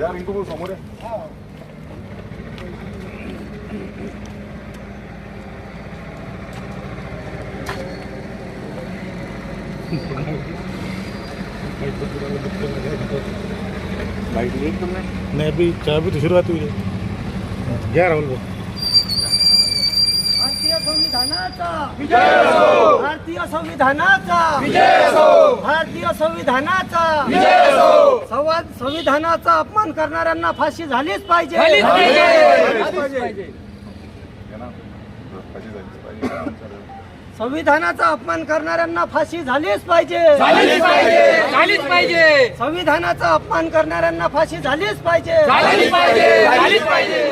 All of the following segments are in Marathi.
या रिंकू भाऊ समोर आहे नहीं अभी चाय भी तो शुरुआत हुई है राहुल भाई संविधानाचा विजय असो. भारतीय संविधानाचा. विजय असो. भारतीय संविधानाचा. विजय असो. संवाद संविधानाचा अपमान करणाऱ्यांना फाशी झालीच पाहिजे. संविधानाचा अपमान करणाऱ्यांना फाशी झालीच पाहिजे. झालीच पाहिजे. झालीच पाहिजे. संविधानाचा अपमान करणाऱ्यांना फाशी झालीच पाहिजे झालीच पाहिजे झालीच पाहिजे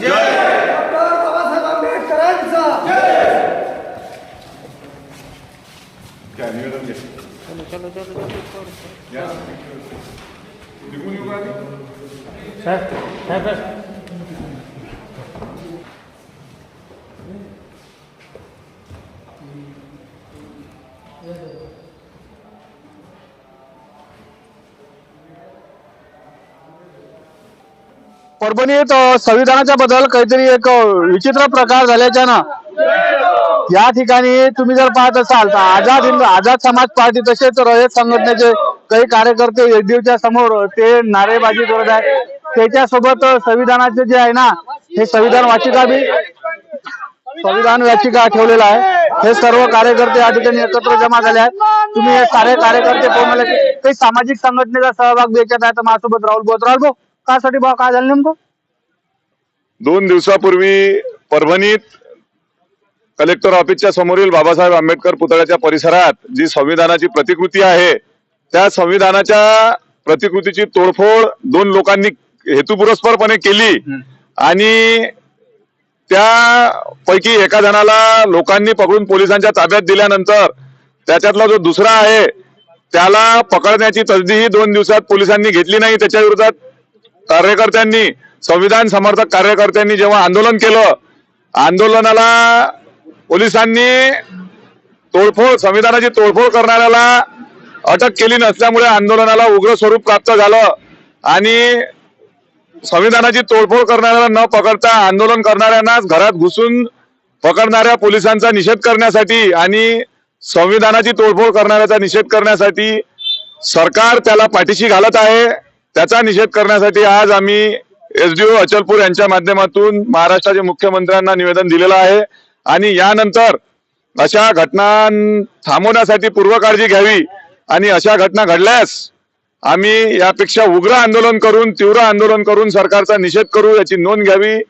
डॉक्टर बाबासाहेब आंबेडकरांचा काय निवेदन घे या. निघून येऊ का आधी? साहब साहब साहब परभणीत संविधानाच्या बद्दल काहीतरी एक विचित्र प्रकार झाल्याच्या ना या ठिकाणी तुम्ही जर पाहत असाल तर आझाद हिंद आझाद समाज पार्टी तसेच रयत संघटनेचे काही कार्यकर्ते एसडीओच्या समोर ते नारेबाजी करत आहेत. त्याच्यासोबत संविधानाचे जे आहे ना हे संविधान वाचिका बी संविधान याचिका ठेवलेला आहे. हे सर्व कार्यकर्ते या ठिकाणी एकत्र जमा झाले आहेत. तुम्ही हे सारे कार्यकर्ते कोणाला काही सामाजिक संघटनेचा सहभाग द्यायच्यात आहे तर माझ्यासोबत राहुल बोत राहुल भाऊ कासाठी भाऊ काय झालं नेमकं? दोन दिवसापूर्वी परभणीत कलेक्टर ऑफिसच्या समोरील बाबासाहेब आंबेडकर पुतळ्याच्या परिसरात जी संविधानाची प्रतिकृती आहे त्या संविधानाच्या प्रतिकृतीची तोडफोड दोन लोकांनी हेतुपुरस्परपणे केली आणि त्यापैकी एका जणाला लोकांनी पकडून पोलिसांच्या ताब्यात दिल्यानंतर त्याच्यातला जो दुसरा आहे त्याला पकडण्याची तजदीही दोन दिवसात पोलिसांनी घेतली नाही. त्याच्या विरोधात कार्यकर्त्यांनी संविधान समर्थक कार्यकर्त्यांनी जेव्हा आंदोलन केलं आंदोलनाला पोलिसांनी तोडफोड संविधानाची तोडफोड करणाऱ्याला अटक केली नसल्यामुळे आंदोलनाला उग्र स्वरूप प्राप्त झालं आणि संविधानाची तोडफोड करणाऱ्याला न पकडता आंदोलन करणाऱ्यांनाच घरात घुसून पकडणाऱ्या पोलिसांचा निषेध करण्यासाठी आणि संविधानाची तोडफोड करणाऱ्याचा निषेध करण्यासाठी सरकार त्याला पाठीशी घालत आहे. त्याचा निषेध करण्यासाठी आज आम्ही एसडीओ अचलपूर यांच्या माध्यमातून महाराष्ट्राच्या मुख्यमंत्र्यांना निवेदन दिलेलं आहे. आणि यानंतर अशा घटना थांबवण्यासाठी पूर्वकाळजी घ्यावी आणि अशा घटना घडल्यास आम्ही यापेक्षा उग्र आंदोलन करून तीव्र आंदोलन करून सरकारचा निषेध करू याची नोंद घ्यावी.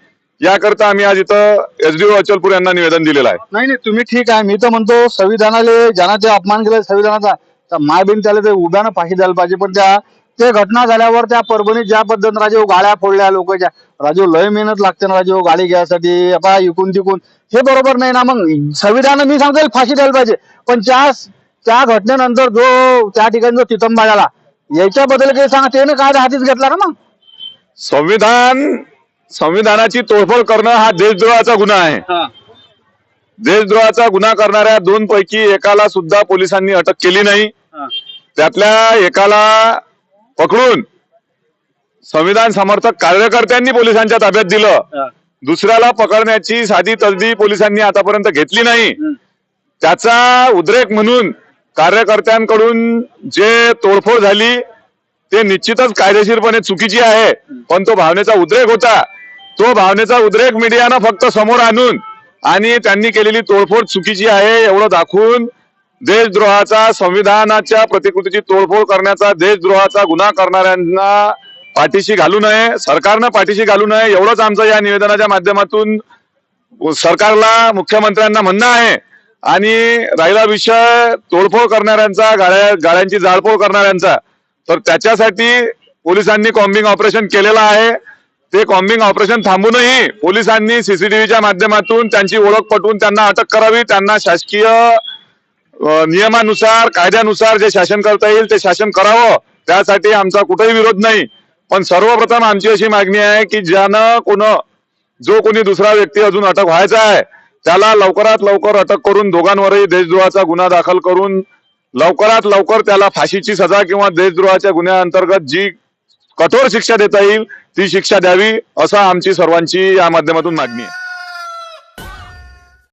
याकरता आम्ही आज इथं एसडीओ अचलपूर यांना निवेदन दिलेलं आहे. नाही नाही तुम्ही ठीक आहे. मी तर म्हणतो संविधानाला ज्यांना ते अपमान केला संविधानाचा तर माय बिन त्याला ते उभ्यानं फाशी द्यायला पाहिजे. पण त्या ते घटना झाल्यावर त्या परभणीत ज्या पद्धतीने राजीव गाड्या फोडल्या लोकांच्या राजीव लय मेहनत लागते ना राजीव गाडी घ्यायसाठी आता इकून तिकून. हे बरोबर नाही ना मग संविधान मी सांगतो फाशी द्यायला पाहिजे. पण त्या त्या घटनेनंतर जो त्या ठिकाणी जो तितंबा झाला याच्याबद्दल काही सांगा त्याने काय हातीच घेतला ना मग? संविधान संविधानाची तोडफोड करणं हा देशद्रोहाचा गुन्हा आहे. देशद्रोहाचा गुन्हा करणाऱ्या दोन पैकी एकाला सुद्धा पोलिसांनी अटक केली नाही. त्यातल्या एकाला पकडून संविधान समर्थक कार्यकर्त्यांनी पोलिसांच्या ताब्यात दिलं. दुसऱ्याला पकडण्याची साधी तसदी पोलिसांनी आतापर्यंत घेतली नाही. त्याचा उद्रेक म्हणून कार्यकर्त्यांकडून जे तोडफोड झाली ते निश्चितच कायदेशीरपणे चुकीची आहे. पण तो भावनेचा उद्रेक होता. तो भावनेचा उद्रेक मीडियानं फक्त समोर आणून आणि त्यांनी केलेली तोडफोड चुकीची आहे एवढं दाखवून देशद्रोहाचा संविधानाच्या प्रतिकृतीची तोडफोड करण्याचा देशद्रोहाचा गुन्हा करणाऱ्यांना पाठीशी घालू नये सरकारनं पाठीशी घालू नये एवढंच आमचं या निवेदनाच्या माध्यमातून सरकारला मुख्यमंत्र्यांना म्हणणं आहे. आणि राहिला विषय तोडफोड करणाऱ्यांचा गाड्या गाड्यांची जाळपोळ करणाऱ्यांचा. तर त्याच्यासाठी पोलिसांनी कॉम्बिंग ऑपरेशन केलेलं आहे. ते कॉम्बिंग ऑपरेशन थांबूनही पोलिसांनी सीसीटीव्हीच्या माध्यमातून त्यांची ओळख पटवून त्यांना अटक करावी त्यांना शासकीय नियमानुसार कायद्यानुसार जे शासन करता येईल ते शासन करावं. त्यासाठी आमचा कुठेही विरोध नाही. पण सर्वप्रथम आमची अशी मागणी आहे की ज्यानं कोण जो कोणी दुसरा व्यक्ती अजून अटक व्हायचा आहे त्याला लवकरात लवकर अटक करून दोघांवरही देशद्रोहाचा गुन्हा दाखल करून लवकरात लवकर त्याला फाशीची सजा किंवा देशद्रोहाच्या गुन्ह्याअंतर्गत जी कठोर शिक्षा देता येईल ती शिक्षा द्यावी असं आमची सर्वांची या माध्यमातून मागणी आहे.